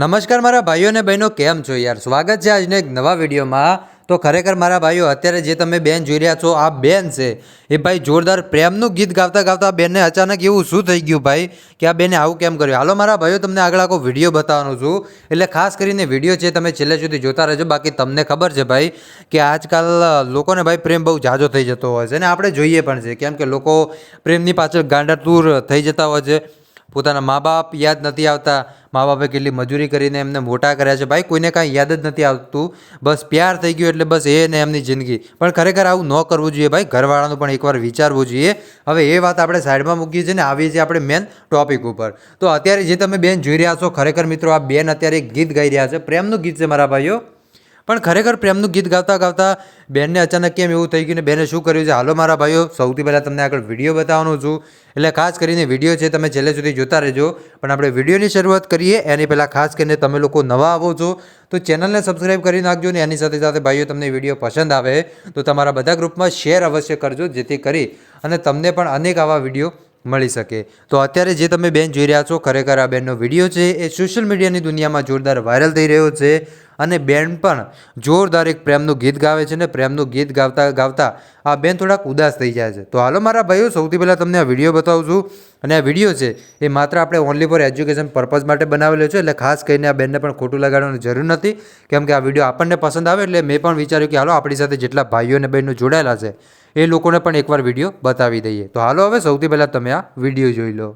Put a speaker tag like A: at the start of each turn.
A: નમસ્કાર મારા ભાઈઓ અને બહેનો, કેમ છો યાર? સ્વાગત છે આજને એક નવા વિડીયોમાં. તો ખરેખર મારા ભાઈઓ, અત્યારે જે તમે બેન જોઈ રહ્યા છો, આ બેન છે, એ ભાઈ જોરદાર પ્રેમનું ગીત ગાતા ગાતા બેનને અચાનક એવું શું થઈ ગયું ભાઈ કે આ બેને આવું કેમ કર્યું? હાલો મારા ભાઈઓ, તમને આગળ આખો વીડિયો બતાવવાનો છું. એટલે ખાસ કરીને વીડિયો છે તમે છેલ્લે સુધી જોતા રહેજો. બાકી તમને ખબર છે ભાઈ કે આજકાલ લોકોને ભાઈ પ્રેમ બહુ જાજો થઈ જતો હોય છે. અને આપણે જોઈએ પણ છે, કેમ કે લોકો પ્રેમની પાછળ ગાંડાતુર થઈ જતા હોય છે. પોતાના મા બાપ યાદ નથી આવતા. મા બાપે કેટલી મજૂરી કરીને એમને મોટા કર્યા છે. ભાઈ, કોઈને કાંઈ યાદ જ નથી આવતું. બસ પ્યાર થઈ ગયો એટલે બસ એ ને એમની જિંદગી. પણ ખરેખર આવું ન કરવું જોઈએ ભાઈ. ઘરવાળાનું પણ એકવાર વિચારવું જોઈએ. હવે એ વાત આપણે સાઈડમાં મૂકીએ છીએ ને આવીએ છીએ આપણે મેન ટોપિક ઉપર. તો અત્યારે જે તમે બેન જોઈ રહ્યા છો, ખરેખર મિત્રો આ બેન અત્યારે ગીત ગાઈ રહ્યા છે. પ્રેમનું ગીત છે મારા ભાઈઓ. પણ ખરેખર પ્રેમનું ગીત ગાતા ગાતા બેનને અચાનક કેમ એવું થઈ ગયું ને બેને શું કર્યું છે? હાલો મારા ભાઈઓ, સૌથી પહેલાં તમને આગળ વીડિયો બતાવવાનો છું. એટલે ખાસ કરીને વીડિયો છે, તમે છેલ્લે સુધી જોતા રહેજો. પણ આપણે વિડીયોની શરૂઆત કરીએ, એની પહેલાં ખાસ કરીને તમે લોકો નવા આવો છો, તો ચેનલને સબસ્ક્રાઈબ કરી નાખજો ને એની સાથે સાથે ભાઈઓ, તમને વીડિયો પસંદ આવે, તો તમારા બધા ગ્રુપમાં શેર અવશ્ય કરજો, જેથી કરી અને તમને પણ અનેક આવા વીડિયો મળી શકે. તો અત્યારે જે તમે બેન જોઈ રહ્યા છો, ખરેખર આ બેનનો વીડિયો છે, એ સોશિયલ મીડિયાની દુનિયામાં જોરદાર વાયરલ થઈ રહ્યો છે. અને બેન પણ જોરદાર એક પ્રેમનું ગીત ગાવે છે ને પ્રેમનું ગીત ગાવતા ગાવતા આ બેન થોડાક ઉદાસ થઈ જાય છે. તો હાલો મારા ભાઈઓ, સૌથી પહેલાં તમને આ વીડિયો બતાવું છું. અને આ વીડિયો છે એ માત્ર આપણે ઓનલી ફોર એજ્યુકેશન પર્પઝ માટે બનાવેલો છે, એટલે ખાસ કરીને આ બેનને પણ ખોટું લગાડવાની જરૂર નથી. કેમ કે આ વીડિયો આપણને પસંદ આવે એટલે મેં પણ વિચાર્યું કે હાલો આપણી સાથે જેટલા ભાઈઓ અને બહેનો જોડાયેલા છે, એ લોકોને પણ એકવાર વીડિયો બતાવી દઈએ. તો હાલો હવે સૌથી પહેલાં તમે આ વીડિયો જોઈ લો.